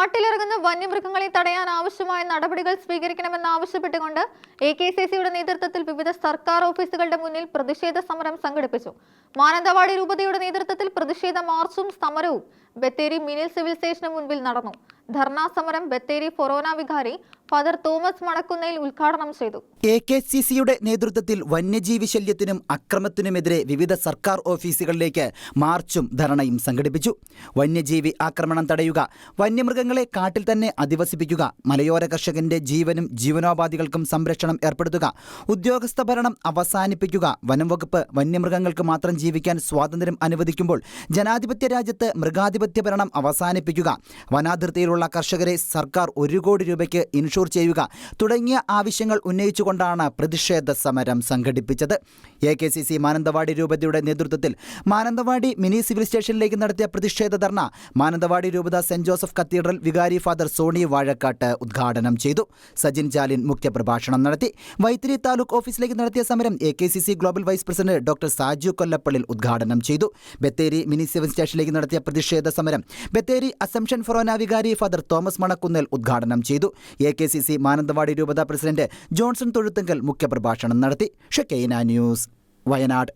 നാട്ടിലിറങ്ങുന്ന വന്യമൃഗങ്ങളെ തടയാൻ ആവശ്യമായ നടപടികൾ സ്വീകരിക്കണമെന്ന് ആവശ്യപ്പെട്ടുകൊണ്ട് എ കെ സി സിയുടെ നേതൃത്വത്തിൽ വിവിധ സർക്കാർ ഓഫീസുകളുടെ മുന്നിൽ പ്രതിഷേധ സമരം സംഘടിപ്പിച്ചു. മാനന്തവാടി രൂപതയുടെ നേതൃത്വത്തിൽ പ്രതിഷേധ മാർച്ചും സമരവും ബത്തേരി മിനി സിവിൽ സ്റ്റേഷന് മുൻപിൽ നടന്നു. ധർണാ സമരം ബത്തേരി ഫൊറോന വികാരി ഫാദർ തോമസ് മണക്കുന്നയിൽ ഉദ്ഘാടനം ചെയ്തു. എ കെ സി സിയുടെ നേതൃത്വത്തിൽ വന്യജീവി ശല്യത്തിനും അക്രമത്തിനുമെതിരെ വിവിധ സർക്കാർ ഓഫീസുകളിലേക്ക് മാർച്ചും ധരണയും സംഘടിപ്പിച്ചു. വന്യജീവി ആക്രമണം തടയുക വന്യമൃഗങ്ങളെ കാട്ടിൽ തന്നെ അധിവസിപ്പിക്കുക മലയോര കർഷകന്റെ ജീവനും ജീവനോപാധികൾക്കും സംരക്ഷണം ഏർപ്പെടുത്തുക ഉദ്യോഗസ്ഥ ഭരണം അവസാനിപ്പിക്കുക വനം വകുപ്പ് വന്യമൃഗങ്ങൾക്ക് മാത്രം ജീവിക്കാൻ സ്വാതന്ത്ര്യം അനുവദിക്കുമ്പോൾ ജനാധിപത്യ രാജ്യത്ത് മൃഗാധിപത്യ ഭരണം അവസാനിപ്പിക്കുക വനാതിർത്തിയിലുള്ള കർഷകരെ സർക്കാർ ഒരു കോടി രൂപയ്ക്ക് ഇൻഷൂർ ചെയ്യുക. തുടങ്ങിയ ആവശ്യങ്ങൾ ഉന്നയിച്ചുകൊണ്ടാണ് പ്രതിഷേധ സമരം സംഘടിപ്പിച്ചത്. A K C C Mananthavady രൂപതയുടെ നേതൃത്വത്തിൽ മാനന്തവാടി മിനി സിവിൽ സ്റ്റേഷനിലേക്ക് നടത്തിയ പ്രതിഷേധ ധർണ മാനന്തവാടി രൂപത സെന്റ് ജോസഫ് കത്തീഡ്രൽ വികാരി ഫാദർ സോണി വാഴക്കാട്ട് ഉദ്ഘാടനം ചെയ്തു. സജിൻ ജാലിൻ മുഖ്യപ്രഭാഷണം നടത്തി. വൈത്തിരി താലൂക്ക് ഓഫീസിലേക്ക് നടത്തിയ സമരം A K C C global vice president doctor Saju Kollappallil ഉദ്ഘാടനം ചെയ്തു. ബത്തേരി മിനി സിവിൽ സ്റ്റേഷനിലേക്ക് നടത്തിയ പ്രതിഷേധ സമരം ബത്തേരി അസംഷൻ ഫൊറോന വികാരി ഫാദർ തോമസ് മണക്കുന്നേൽ ഉദ്ഘാടനം ചെയ്തു. A K C C Mananthavady രൂപത പ്രസിഡന്റ് ജോൺസൺ തൊഴുത്തുങ്കൽ മുഖ്യപ്രഭാഷണം നടത്തി ഷെക്കൈന ന്യൂസ് വയനാട്.